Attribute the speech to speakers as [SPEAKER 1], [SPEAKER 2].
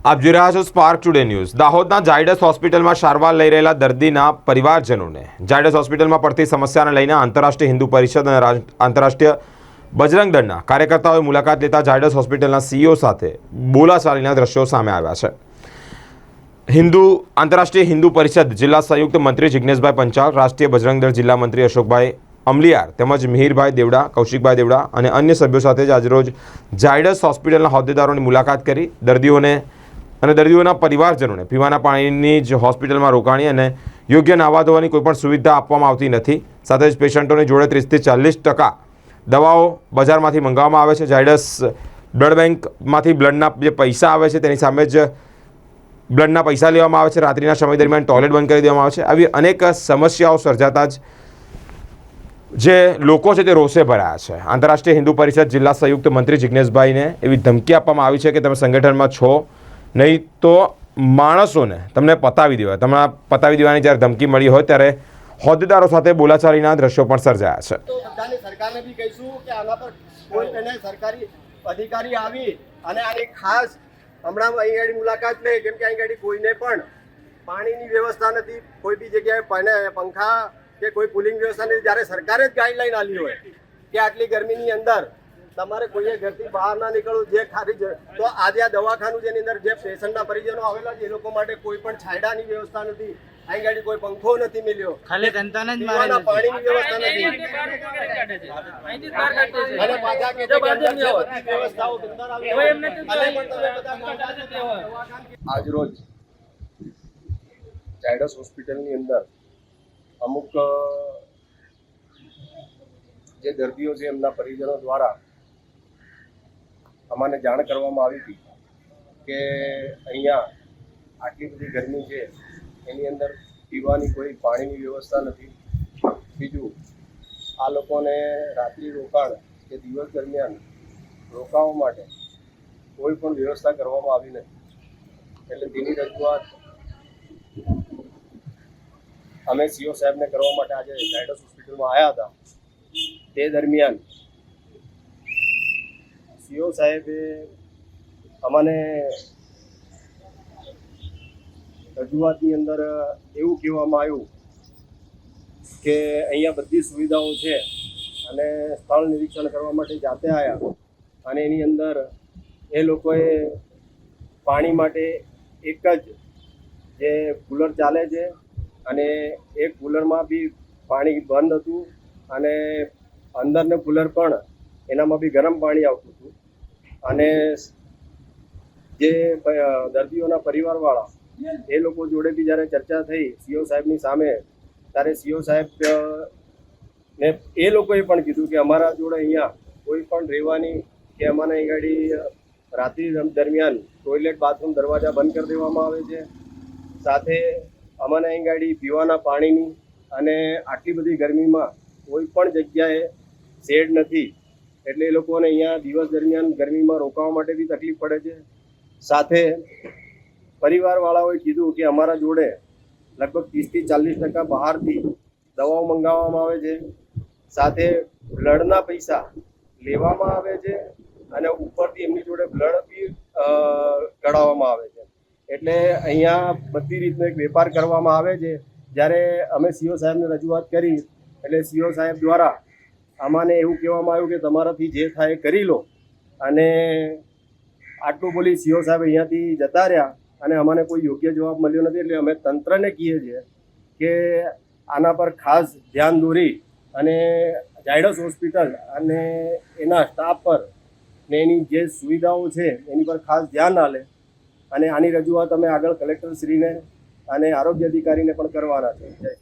[SPEAKER 1] આપ જોઈ રહ્યા છો સ્પાર્ક ટુડે ન્યૂઝ દાહોદના ઝાયડસ હોસ્પિટલમાં સારવાર લઈ રહેલા દર્દીના પરિવારજનોને ઝાયડસ હોસ્પિટલમાં પડતી સમસ્યાને લઈને આંતરરાષ્ટ્રીય હિન્દુ પરિષદ અને આંતરરાષ્ટ્રીય બજરંગ દળના કાર્યકર્તાઓએ મુલાકાત લેતા ઝાયડસ હોસ્પિટલના સીઈઓ સાથે બોલાચાલીના દ્રશ્યો સામે આવ્યા છે. હિન્દુ, આંતરરાષ્ટ્રીય હિન્દુ પરિષદ જિલ્લા સંયુક્ત મંત્રી જિજ્ઞેશભાઈ પંચાલ, રાષ્ટ્રીય બજરંગ દળ જિલ્લા મંત્રી અશોકભાઈ અમલિયાર તેમજ મિહિરભાઈ દેવડા, કૌશિકભાઈ દેવડા અને અન્ય સભ્યો સાથે જ આજરોજ ઝાયડસ હોસ્પિટલના હોદ્દેદારોની મુલાકાત કરી દર્દીઓને અને દર્દીઓના પરિવારજનોને પીવાના પાણીની જ હોસ્પિટલમાં રોકાણી અને યોગ્ય નાવા ધોવાની કોઈપણ સુવિધા આપવામાં આવતી નથી. સાથે જ પેશન્ટોની જોડે ત્રીસથી ચાલીસ ટકા દવાઓ બજારમાંથી મંગાવવામાં આવે છે. ઝાયડસ બ્લડ બેંકમાંથી બ્લડના જે પૈસા આવે છે તેની સામે જ બ્લડના પૈસા લેવામાં આવે છે. રાત્રિના સમય દરમિયાન ટોયલેટ બંધ કરી દેવામાં આવે છે. આવી અનેક સમસ્યાઓ સર્જાતા જ જે લોકો છે તે રોષે ભરાયા છે. આંતરરાષ્ટ્રીય હિન્દુ પરિષદ જિલ્લા સંયુક્ત મંત્રી જિજ્ઞેશભાઈને એવી ધમકી આપવામાં આવી છે કે તમે સંગઠનમાં છો. નહીં તો માણસોને તમને પતાવી દેવા તમને પતાવી દેવાની જ્યારે ધમકી મળી હોય ત્યારે હોદ્દેદારો સાથે બોલાચાલીના દ્રશ્યો પણ સર્જાયા છે.
[SPEAKER 2] સરકારને બી કહીશું કે આના પર કોઈ તેને સરકારી અધિકારી આવી અને આની ખાસ હમણાં અહીં આગળ મુલાકાત લે કેમ કે અહીં આગળ કોઈને પણ પાણીની વ્યવસ્થા નથી. કોઈ બી જગ્યાએ pane- પંખા કે કોઈ કુલિંગ વ્યવસ્થા નથી જ્યારે સરકારે જ ગાઈડલાઈન આલી હોય કે આટલી ગરમીની અંદર તમારે કોઈએ ઘરથી બહાર ના નીકળવું જે ખારી છે તો આજે આ દવાખાનું જેની અંદર જે પેશન્ટના પરિજનો આવેલા છે એ લોકો માટે કોઈ પણ છાયડાની વ્યવસ્થા નથી. અહીં ગાડી કોઈ પંખો નથી મિલ્યો
[SPEAKER 3] ખાલી ધંધાને જ મારે
[SPEAKER 2] પાણીની વ્યવસ્થા નથી. અને પાછા કે વ્યવસ્થાઓ અંદર આવી આજ રોજ હોસ્પિટલની અંદર અમુક જે દર્દીઓ છે એમના પરિજનો દ્વારા અમાને જાણ કરવામાં આવી હતી કે અહીંયા આટલી બધી ગરમી છે, એની અંદર પીવાની કોઈ પાણીની વ્યવસ્થા નથી. બીજું, આ લોકોને રાત્રિ રોકાણ કે દિવસ દરમિયાન રોકાવા માટે કોઈ પણ વ્યવસ્થા કરવામાં આવી નથી. એટલે તેની રજૂઆત અમે સીઓ સાહેબને કરવા માટે આજે ઝાયડસ હોસ્પિટલમાં આવ્યા હતા. તે દરમિયાન સીઓ સાહેબે અમને રજૂઆતની અંદર એવું કહેવામાં આવ્યું કે અહીંયા બધી સુવિધાઓ છે અને સ્થળ નિરીક્ષણ કરવા માટે જાતે આવ્યા અને એની અંદર એ લોકોએ પાણી માટે એક જ જે કુલર ચાલે છે અને એ કુલરમાં બી પાણી બંધ હતું અને અંદરનું કુલર પણ એનામાં બી ગરમ પાણી આવતું હતું. અને જે દર્દીઓના પરિવારવાળા, એ લોકો જોડે બી જ્યારે ચર્ચા થઈ સીઓ સાહેબની સામે, ત્યારે સીઓ સાહેબ ને એ લોકોએ પણ કીધું કે અમારા જોડે અહીંયા કોઈ પણ રહેવાની કે અમારે ગાડી રાત્રિ દરમિયાન ટોયલેટ, બાથરૂમ, દરવાજા બંધ કરી દેવામાં આવે છે. સાથે અમને અહીં ગાડી પીવાના પાણીની અને આટલી બધી ગરમીમાં કોઈ પણ જગ્યાએ શેડ નથી. એટલે એ લોકોને અહીંયા દિવસ દરમિયાન ગરમીમાં રોકાવા માટે બી તકલીફ પડે છે. સાથે પરિવારવાળાઓએ કીધું કે અમારા જોડે લગભગ ત્રીસથી ચાલીસ ટકા બહારથી દવાઓ મંગાવવામાં આવે છે. સાથે બ્લડના પૈસા લેવામાં આવે છે અને ઉપરથી એમની જોડે બ્લડ બી કઢાવવામાં આવે છે. એટલે અહીંયા બધી રીતનો એક વેપાર કરવામાં આવે છે. જ્યારે અમે સીઓ સાહેબને રજૂઆત કરી, એટલે સીઓ સાહેબ દ્વારા અમાને એવું કહેવામાં આવ્યું કે તમારાથી જે થાય કરી લો. અને આટલું બોલી સીઓ સાહેબ અહીંયાથી જતા રહ્યા અને અમને કોઈ યોગ્ય જવાબ મળ્યો નથી એટલે અમે તંત્રને કહીએ છીએ કે આના પર ખાસ ધ્યાન દોરી અને ઝાયડસ હોસ્પિટલ અને એના સ્ટાફ પર ને એની જે સુવિધાઓ છે એની પર ખાસ ધ્યાન આલે અને આની રજૂઆત અમે આગળ કલેક્ટરશ્રીને અને આરોગ્ય અધિકારીને પણ કરવાના છે.